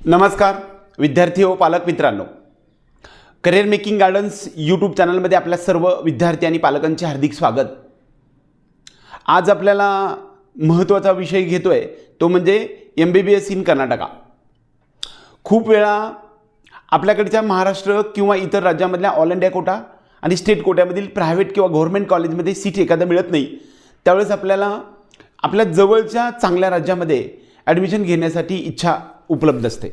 नमस्कार विद्यार्थी व पालक मित्रांनो. करिअर मेकिंग गार्डन्स यूट्यूब चॅनलमध्ये आपल्या सर्व विद्यार्थी आणि पालकांचे हार्दिक स्वागत. आज आपल्याला महत्त्वाचा विषय घेतो आहे तो म्हणजे M B B S in Karnataka खूप वेळा आपल्याकडच्या महाराष्ट्र किंवा इतर राज्यामधल्या ऑल इंडिया कोटा आणि स्टेट कोट्यामधील प्रायव्हेट किंवा गव्हर्मेंट कॉलेजमध्ये सीट एखादा मिळत नाही. त्यावेळेस आपल्याला आपल्या जवळच्या चांगल्या राज्यामध्ये ॲडमिशन घेण्यासाठी इच्छा उपलब्ध असते.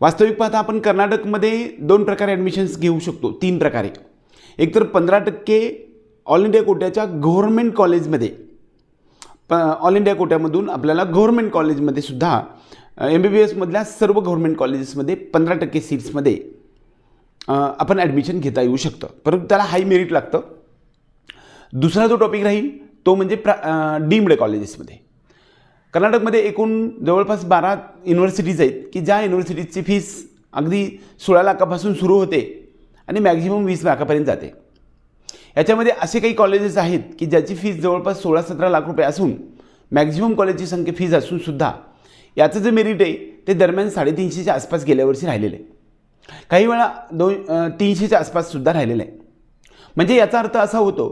वास्तविक पाहता आपण कर्नाटकमध्ये दोन प्रकारे ॲडमिशन्स घेऊ शकतो. तीन प्रकारे. एकतर पंधरा टक्के ऑल इंडिया कोट्याच्या गव्हर्मेंट कॉलेजमध्ये प ऑल इंडिया कोट्यामधून आपल्याला गव्हर्मेंट कॉलेजमध्ये सुद्धा एम बी बी एसमधल्या सर्व गव्हर्मेंट कॉलेजेसमध्ये पंधरा टक्के सीट्समध्ये आपण ॲडमिशन घेता येऊ शकतं. परंतु त्याला हाय मेरिट लागतं. दुसरा जो टॉपिक राहील तो म्हणजे प्रा डीम्ड कॉलेजेसमध्ये कर्नाटकमध्ये एकूण जवळपास बारा युनिव्हर्सिटीज आहेत की ज्या युनिव्हर्सिटीजची फीस अगदी सोळा लाखापासून सुरू होते आणि मॅक्झिमम वीस लाखापर्यंत जाते. याच्यामध्ये असे काही कॉलेजेस आहेत की ज्याची फीस जवळपास सोळा सतरा लाख रुपये असून मॅक्झिमम कॉलेजची संख्या फीज असूनसुद्धा याचं जे मेरिट आहे ते दरम्यान साडेतीनशेच्या आसपास गेल्या वर्षी राहिलेलं आहे. काही वेळा दोन तीनशेच्या आसपाससुद्धा राहिलेलं आहे. म्हणजे याचा अर्थ असा होतो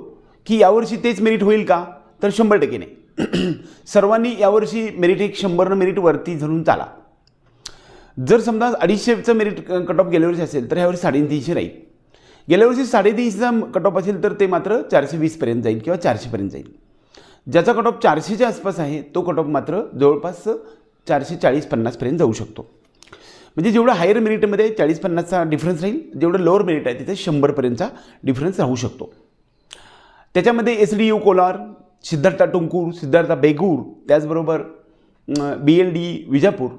की यावर्षी तेच मेरिट होईल का? तर शंभर टक्के नाही. सर्वांनी यावर्षी मेरिट एक शंभरनं मेरिट वरती धरून चाला. जर समजा अडीचशेचं मेरिट कट ऑफ गेल्या वर्षी असेल तर ह्यावर्षी साडेतीनशे राहील. गेल्या वर्षी साडेतीनशेचा कट ऑफ असेल तर ते मात्र चारशे वीसपर्यंत जाईल किंवा चारशेपर्यंत जाईल. ज्याचा कट ऑफ चारशेच्या आसपास आहे तो कट ऑफ मात्र जवळपास चारशे चाळीस पन्नासपर्यंत जाऊ शकतो. म्हणजे जेवढं हायर मेरिटमध्ये चाळीस पन्नासचा डिफरन्स राहील जेवढं लोअर मेरिट आहे तिथे शंभरपर्यंतचा डिफरन्स राहू शकतो. त्याच्यामध्ये S D U Kolar Siddharth Tumkur Siddharth Begur त्याचबरोबर बी एल डी विजापूर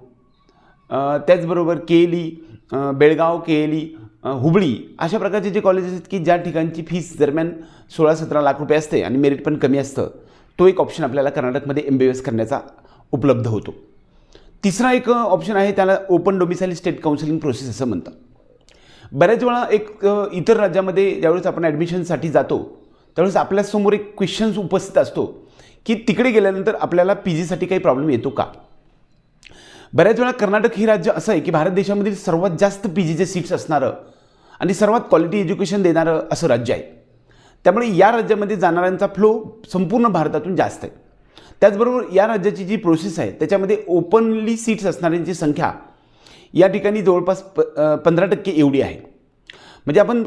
त्याचबरोबर K L E Belgaum K L E Hubli अशा प्रकारचे जे कॉलेजेस आहेत की ज्या ठिकाणची फीस दरम्यान सोळा सतरा लाख रुपये असते आणि मेरिट पण कमी असतं तो एक ऑप्शन आपल्याला कर्नाटकमध्ये एम बी एस करण्याचा उपलब्ध होतो. तिसरा एक ऑप्शन आहे त्याला open domicile state counselling process असं म्हणतात. बऱ्याच वेळा एक इतर राज्यामध्ये ज्यावेळेस आपण ॲडमिशनसाठी जातो त्यावेळेस आपल्यासमोर एक क्वेश्चन्स उपस्थित असतो की तिकडे गेल्यानंतर आपल्याला पी जीसाठी काही प्रॉब्लेम येतो का? बऱ्याच वेळा कर्नाटक हे राज्य असं आहे की भारत देशामधील सर्वात जास्त पी जीचे सीट्स असणारं आणि सर्वात क्वालिटी एज्युकेशन देणारं असं राज्य आहे. त्यामुळे या राज्यामध्ये जाणाऱ्यांचा फ्लो संपूर्ण भारतातून जास्त आहे. त्याचबरोबर या राज्याची जी प्रोसेस आहे त्याच्यामध्ये ओपनली सीट्स असणाऱ्यांची संख्या या ठिकाणी जवळपास प पंधरा टक्के एवढी आहे. म्हणजे आपण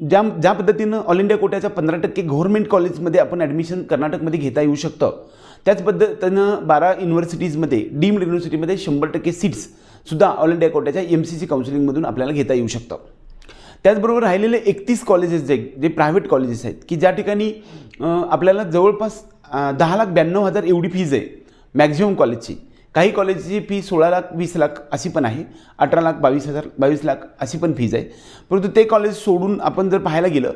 ज्या ज्या पद्धतीनं ऑल इंडिया कोट्याच्या पंधरा टक्के गव्हर्मेंट कॉलेजमध्ये आपण ॲडमिशन कर्नाटकमध्ये घेता येऊ शकतं त्याच पद्धतीनं बारा युनिव्हर्सिटीजमध्ये डीम्ड युनिव्हर्सिटीमध्ये शंभर टक्के सीट्ससुद्धा ऑल इंडिया कोट्याच्या एम सी सी काउन्सिलिंगमधून आपल्याला घेता येऊ शकतं. त्याचबरोबर राहिलेले एकतीस कॉलेजेस जे जे प्रायव्हेट कॉलेजेस आहेत की ज्या ठिकाणी आपल्याला जवळपास दहा लाख ब्याण्णव हजार एवढी फीज आहे मॅक्झिमम कॉलेजची काही कॉलेजची फी सोळा लाख वीस लाख अशी पण आहे. अठरा लाख बावीस हजार बावीस लाख अशी पण फीज आहे. परंतु ते कॉलेज सोडून आपण जर पाहायला गेलं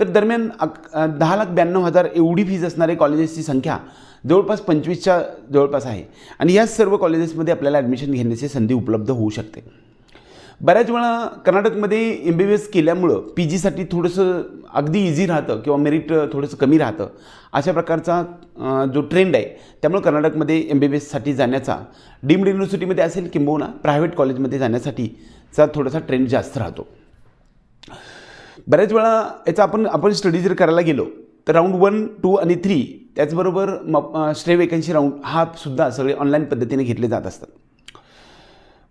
तर दरम्यान अक दहा लाख ब्याण्णव हजार एवढी फीज असणारे कॉलेजेसची संख्या जवळपास पंचवीसच्या जवळपास आहे. आणि या सर्व कॉलेजेसमध्ये आपल्याला ॲडमिशन घेण्याची संधी उपलब्ध होऊ शकते. बऱ्याच वेळा कर्नाटकमध्ये एम बी बी एस केल्यामुळं पी जीसाठी थोडंसं अगदी इझी राहतं किंवा मेरिट थोडंसं कमी राहतं. अशा प्रकारचा जो ट्रेंड आहे त्यामुळे कर्नाटकमध्ये एम बी बी एससाठी जाण्याचा डीम्ड युनिव्हर्सिटीमध्ये असेल किंबहुना प्रायव्हेट कॉलेजमध्ये जाण्यासाठीचा थोडासा ट्रेंड जास्त राहतो. बऱ्याच वेळा याचा आपण आपण स्टडी जर करायला गेलो तर राऊंड वन टू आणि थ्री त्याचबरोबर म स्ट्रे वेकन्सी राऊंड हा सुद्धा सगळे ऑनलाईन पद्धतीने घेतले जात असतात.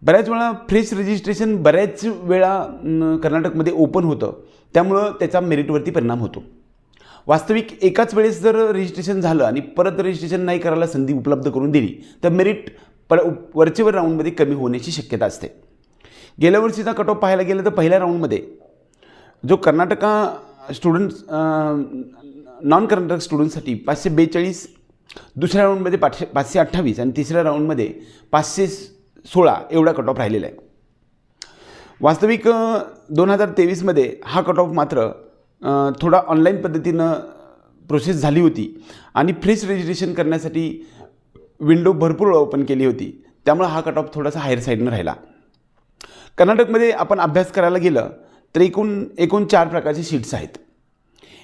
बऱ्याच वेळा फ्रेश रजिस्ट्रेशन बऱ्याच वेळा कर्नाटकमध्ये ओपन होतं. त्यामुळं त्याचा मेरिटवरती परिणाम होतो. वास्तविक एकाच वेळेस जर रजिस्ट्रेशन झालं आणि परत रजिस्ट्रेशन नाही करायला संधी उपलब्ध करून दिली तर मेरिट पर वरचेवर राऊंडमध्ये कमी होण्याची शक्यता असते. गेल्या वर्षीचा कट ऑफ पाहायला गेलं तर पहिल्या राऊंडमध्ये जो कर्नाटका स्टुडंट्स नॉन कर्नाटक स्टुडंटसाठी पाचशे बेचाळीस दुसऱ्या राऊंडमध्ये पाचशे पाचशे अठ्ठावीस आणि तिसऱ्या राऊंडमध्ये पाचशे सोळा एवढा कट ऑफ राहिलेला आहे. वास्तविक दोन हजार तेवीसमध्ये हा कट ऑफ मात्र थोडा ऑनलाईन पद्धतीनं प्रोसेस झाली होती आणि फ्रेश रजिस्ट्रेशन करण्यासाठी विंडो भरपूर ओपन केली होती. त्यामुळे हा कट ऑफ थोडासा हायर साईडनं राहिला. कर्नाटकमध्ये आपण अभ्यास करायला गेलं तर एकूण एकूण चार प्रकारचे सीट्स आहेत.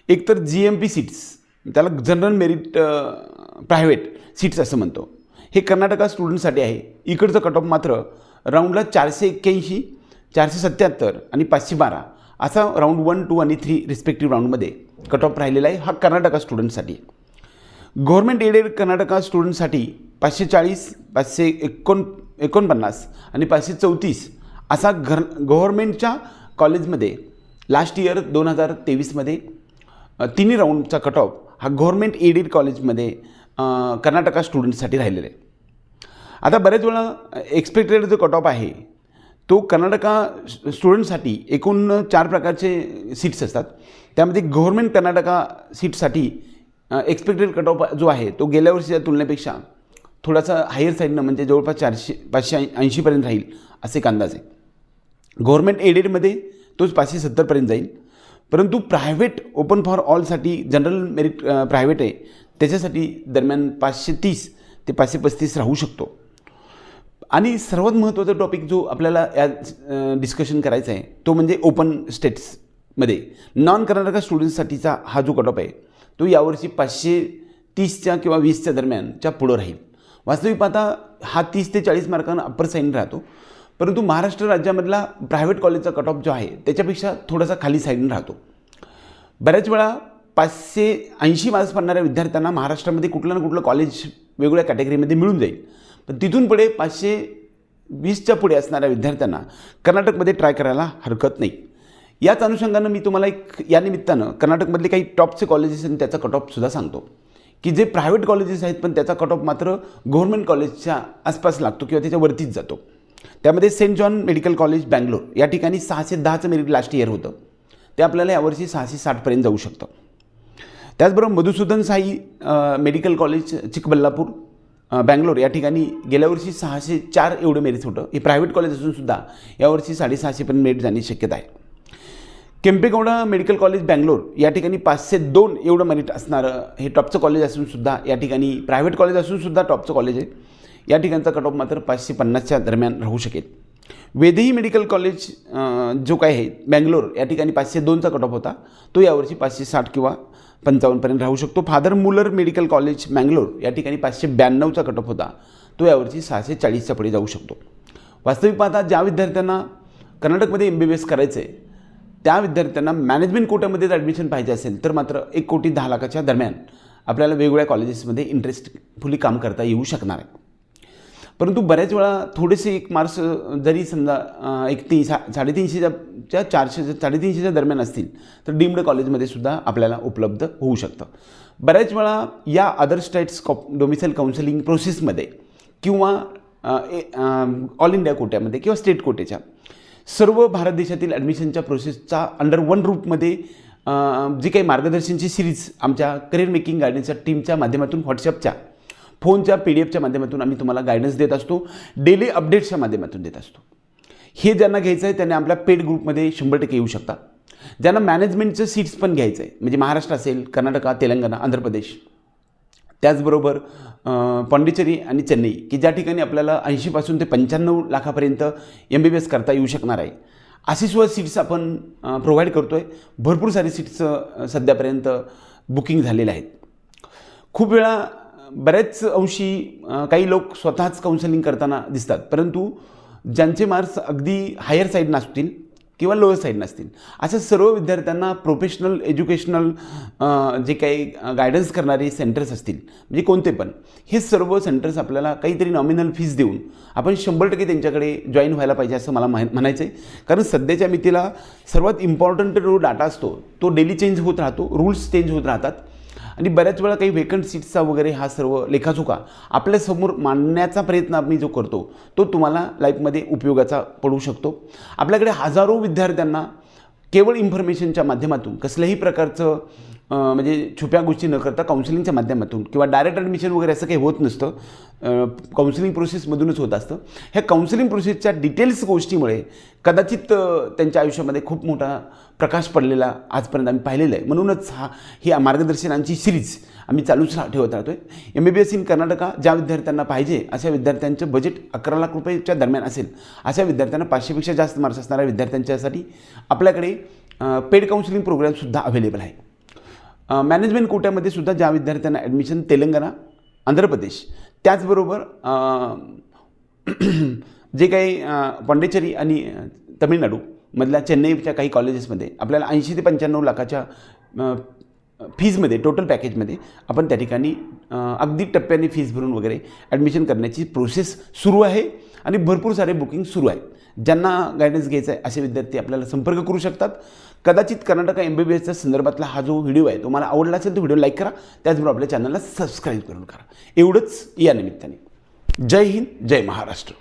एक तर जी एम पी सीट्स त्याला जनरल मेरिट प्रायव्हेट सीट्स असं म्हणतो. हे कर्नाटका स्टुडंटसाठी आहे. इकडचं कट ऑफ मात्र राऊंडला चारशे एक्क्याऐंशी चारशे सत्याहत्तर आणि पाचशे बारा असा राऊंड वन टू आणि थ्री रिस्पेक्टिव्ह राऊंडमध्ये कट ऑफ राहिलेला आहे हा कर्नाटका स्टुडंटसाठी गव्हर्मेंट एडेड कर्नाटका स्टुडंटसाठी पाचशे चाळीस पाचशे एकोण एकोणपन्नास आणि पाचशे चौतीस असा घर गव्हर्मेंटच्या कॉलेजमध्ये लास्ट इयर दोन हजार तेवीसमध्ये तिन्ही राऊंडचा कट ऑफ हा गव्हर्मेंट एडेड कॉलेजमध्ये कर्नाटका स्टुडंटसाठी राहिलेला आहे. आता बरेच वेळा एक्सपेक्टेड जो कट ऑफ आहे तो कर्नाटका स्टुडंटसाठी एकूण चार प्रकारचे सीट्स असतात. त्यामध्ये गव्हर्मेंट कर्नाटका सीटसाठी एक्सपेक्टेड कट ऑफ जो आहे तो गेल्या वर्षीच्या तुलनेपेक्षा थोडासा हायर साईडनं म्हणजे जवळपास चारशे पाचशे ऐंशीपर्यंत राहील असे एक अंदाज आहे. गव्हर्मेंट एडेडमध्ये तोच पाचशे सत्तरपर्यंत जाईल. परंतु प्रायव्हेट ओपन फॉर ऑलसाठी जनरल मेरिट प्रायव्हेट आहे. त्याच्यासाठी दरम्यान पाचशे तीस ते पाचशे पस्तीस राहू शकतो. आणि सर्वात महत्त्वाचा टॉपिक जो आपल्याला या डिस्कशन करायचा आहे तो म्हणजे ओपन स्टेट्समध्ये नॉन कर्नाटका स्टुडंट्ससाठीचा हा जो कट ऑफ आहे तो यावर्षी पाचशे तीसच्या किंवा वीसच्या दरम्यानच्या पुढं राहील. वास्तविक पाहता हा तीस ते चाळीस मार्कांना अप्पर साईन राहतो. परंतु महाराष्ट्र राज्यामधला प्रायव्हेट कॉलेजचा कट ऑफ जो आहे त्याच्यापेक्षा थोडासा खाली साईडून राहतो. बऱ्याच वेळा पाचशे ऐंशी मार्क्स पडणाऱ्या विद्यार्थ्यांना महाराष्ट्रामध्ये कुठलं ना कुठलं कॉलेज वेगवेगळ्या कॅटेगरीमध्ये मिळून जाईल. तर तिथून पुढे पाचशे वीसच्या पुढे असणाऱ्या विद्यार्थ्यांना कर्नाटकमध्ये ट्राय करायला हरकत नाही. याच अनुषंगानं मी तुम्हाला एक या निमित्तानं कर्नाटकमधले काही टॉपचे कॉलेजेस आणि त्याचा कट ऑफसुद्धा सांगतो. की जे प्रायव्हेट कॉलेजेस आहेत पण त्याचा कट ऑफ मात्र गव्हर्मेंट कॉलेजच्या आसपास लागतो किंवा त्याच्यावरतीच जातो. त्यामध्ये saint John medical college Bangalore या ठिकाणी सहाशे दहाचं मेरिट लास्ट इयर होतं. ते आपल्याला यावर्षी सहाशे साठपर्यंत जाऊ शकतं. त्याचबरोबर मधुसूदन साई मेडिकल कॉलेज चिकबल्लापूर बँगलोर या ठिकाणी गेल्या वर्षी सहाशे चार एवढं मेरिट होतं. हे प्रायव्हेट कॉलेज असूनसुद्धा यावर्षी साडेसहाशेपर्यंत मेरिट जाण्याची शक्यता आहे. केम्पेगौडा मेडिकल कॉलेज बँगलोर या ठिकाणी पाचशे दोन एवढं मेरिट असणारं हे टॉपचं कॉलेज असूनसुद्धा या ठिकाणी प्रायव्हेट कॉलेज असूनसुद्धा टॉपचं कॉलेज आहे. या ठिकाणचा कट ऑफ मात्र पाचशे पन्नासच्या दरम्यान राहू शकेल. वेदही मेडिकल कॉलेज जो काय आहे बँगलोर या ठिकाणी पाचशे दोनचा कट ऑफ होता. तो यावर्षी पाचशे साठ किंवा पंचावन्नपर्यंत राहू शकतो. Father Muller medical college Mangalore या ठिकाणी पाचशे ब्याण्णवचा कटअप होता. तो यावर्षी सहाशे चाळीसच्या पुढे जाऊ शकतो. वास्तविक पाहता ज्या विद्यार्थ्यांना कर्नाटकमध्ये एम बी बी एस करायचं आहे त्या विद्यार्थ्यांना मॅनेजमेंट कोट्यामध्ये जर ॲडमिशन पाहिजे असेल तर मात्र एक कोटी दहा लाखाच्या दरम्यान आपल्याला वेगवेगळ्या कॉलेजेसमध्ये इंटरेस्टफुली काम करता येऊ शकणार आहे. परंतु बऱ्याच वेळा थोडेसे एक मार्क्स जरी समजा एक ती सा साडेतीनशेच्या च्या चारशे साडेतीनशेच्या दरम्यान असतील तर डीम्ड कॉलेजमध्ये सुद्धा आपल्याला उपलब्ध होऊ शकतं. बऱ्याच वेळा या अदर स्टेट्स कॉ डोमिसाईल काउन्सिलिंग प्रोसेसमध्ये किंवा ऑल इंडिया कोट्यामध्ये किंवा स्टेट कोट्याच्या सर्व भारत देशातील ॲडमिशनच्या प्रोसेसचा अंडर वन रूपमध्ये जी काही मार्गदर्शनची सिरीज आमच्या करिअर मेकिंग गायडन्सच्या टीमच्या माध्यमातून व्हॉट्सअपच्या फोनच्या पी डी एफच्या माध्यमातून आम्ही तुम्हाला गायडन्स देत असतो. डेली अपडेट्सच्या माध्यमातून देत असतो. हे ज्यांना घ्यायचं आहे त्यांनी आपल्या पेड ग्रुपमध्ये शंभर टक्के येऊ शकता ज्यांना मॅनेजमेंटचं सीट्स पण घ्यायचं आहे म्हणजे महाराष्ट्र असेल कर्नाटका तेलंगणा आंध्र प्रदेश. त्याचबरोबर अं, पाँडिचेरी आणि चेन्नई की ज्या ठिकाणी आपल्याला ऐंशीपासून ते पंच्याण्णव लाखापर्यंत एम बी बी एस करता येऊ शकणार आहे. अशी सुद्धा सीट्स आपण प्रोव्हाइड करतो आहे भरपूर सारी सीट्स सध्यापर्यंत बुकिंग झालेल्या आहेत. खूप वेळा बऱ्याच अंशी काही लोक स्वतःच काउन्सिलिंग करताना दिसतात. परंतु ज्यांचे मार्क्स अगदी हायर साईड नसतील किंवा लोअर साईड नसतील अशा सर्व विद्यार्थ्यांना प्रोफेशनल एज्युकेशनल जे काही गायडन्स करणारे सेंटर्स असतील म्हणजे कोणते पण हे सर्व सेंटर्स आपल्याला काहीतरी नॉमिनल फीज देऊन आपण शंभर टक्के त्यांच्याकडे जॉईन व्हायला पाहिजे असं मला म्हणायचं आहे कारण सध्याच्या मितीला सर्वात इम्पॉर्टंट जो डाटा असतो तो डेली चेंज होत राहतो रूल्स चेंज होत राहतात. आणि बऱ्याच वेळा काही वेकंट सीट्सचा वगैरे हा सर्व लेखाचोका आपल्यासमोर मांडण्याचा प्रयत्न आम्ही जो करतो तो तुम्हाला लाईफमध्ये उपयोगाचा पडू शकतो. आपल्याकडे हजारो विद्यार्थ्यांना केवळ इन्फॉर्मेशनच्या माध्यमातून कसल्याही प्रकारचं म्हणजे छुप्या गोष्टी न करता काउन्सिलिंगच्या माध्यमातून किंवा डायरेक्ट ॲडमिशन वगैरे असं काही होत नसतं. काउन्सिलिंग प्रोसेसमधूनच होत असतं. ह्या काउन्सिलिंग प्रोसेसच्या डिटेल्स गोष्टीमुळे कदाचित त्यांच्या आयुष्यामध्ये खूप मोठा प्रकाश पडलेला आजपर्यंत आम्ही पाहिलेला आहे. म्हणूनच हा ही मार्गदर्शनांची सिरीज आम्ही चालूच ठेवत राहतो आहे M B B S in Karnataka ज्या विद्यार्थ्यांना पाहिजे अशा विद्यार्थ्यांचं बजेट अकरा लाख रुपयेच्या दरम्यान असेल अशा विद्यार्थ्यांना पाचशेपेक्षा जास्त मार्क्स असणाऱ्या विद्यार्थ्यांच्यासाठी आपल्याकडे पेड काउन्सिलिंग प्रोग्रामसुद्धा अवेलेबल आहे. मॅनेजमेंट कोट्यामध्ये सुद्धा ज्या विद्यार्थ्यांना ॲडमिशन तेलंगणा आंध्र प्रदेश. त्याचबरोबर जे काही अ, आणि तमिळनाडूमधल्या चेन्नईच्या काही कॉलेजेसमध्ये आपल्याला ऐंशी ते पंच्याण्णव लाखाच्या फीजमध्ये टोटल पॅकेजमध्ये आपण त्या ठिकाणी अगदी टप्प्याने फीज भरून वगैरे ॲडमिशन करण्याची प्रोसेस सुरू आहे आणि भरपूर सारे बुकिंग सुरू आहे. ज्यांना गायडन्स घ्यायचं आहे असे विद्यार्थी आपल्याला संपर्क करू शकतात. कदाचित कर्नाटक एम बी बी एसच्या संदर्भातला हा जो व्हिडिओ आहे तुम्हाला आवडला असेल तो व्हिडिओ लाईक करा. त्याचबरोबर आपल्या चॅनलला सबस्क्राईब करून करा. एवढंच या निमित्ताने. जय हिंद जय महाराष्ट्र.